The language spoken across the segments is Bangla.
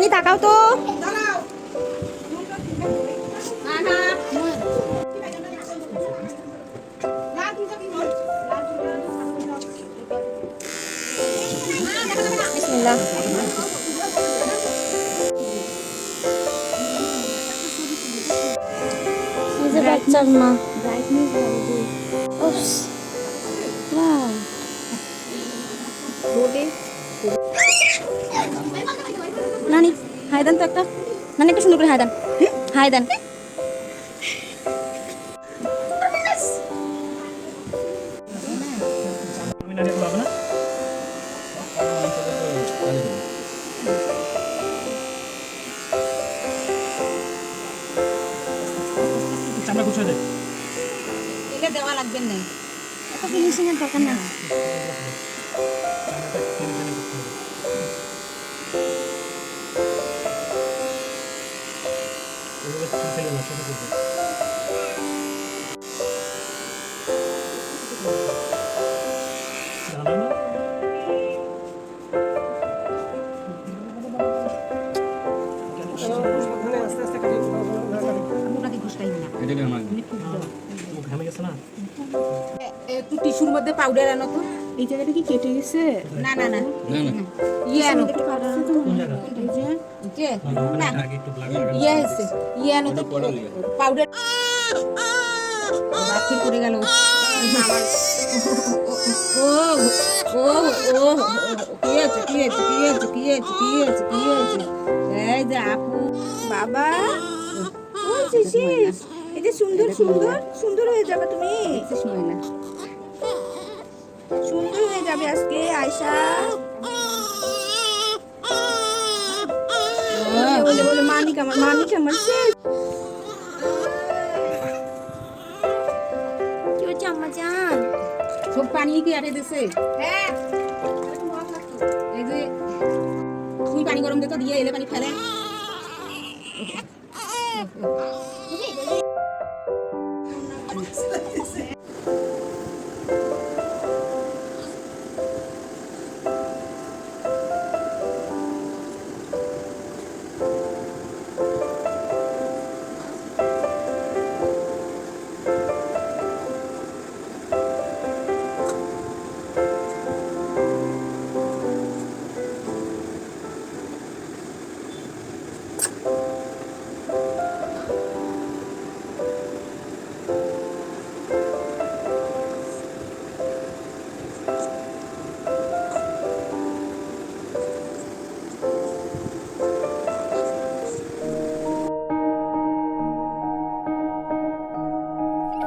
রানী তাকাও তো বিসমিল্লাহ এই যে বাচ্চার মা হাই দেন তো একটা নানি একটু সুন্দর করে হাই দেন হাই দেন আমি নাড়িয়ে দেবো না চামড়া গুছিয়ে দে এটা দেওয়া লাগবে না এত ফিনিশিং এর দরকার না এভাবে চুল ফেলে না করবে না আপনাকে ঘুষটাই না। মুখ ঘামে গেছে না একটু টিস্যুর মধ্যে পাউডার আনো তো এই জায়গাটা কি কেটে গেছে? না না। না না। পাউডার বাকি করে গেল। ও ও ও কি আছে কি আছে কি আছে কি আছে কি আছে কি আছে এই যে আপু বাবা। ও শিশিস এই যে সুন্দর সুন্দর সুন্দর হয়ে যাবে তুমি। দেখছিস ময়না সুন্দর হয়ে যাবে আজকে আয়শা। বলে বলে মানিক আমার মানিক আমার শেষ কি হচ্ছে আম্মা জান? সব পানি কি আটে দিছে? হ্যাঁ। এই যে তুমি পানি গরম দেখো দিয়ে এলে পানি ফেলে।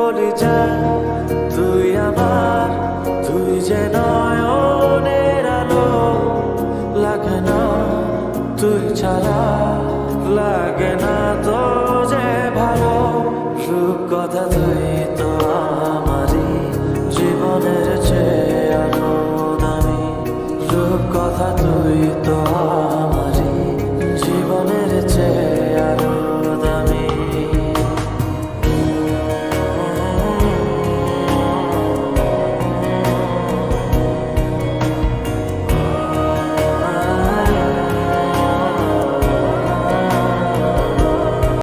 কলিজা তুই আমার, তুই যে নয়নের আলো। লাগে না, তুই ছাড়া লাগে না তো যে ভালো। সুখ কথা তুই তো আমারই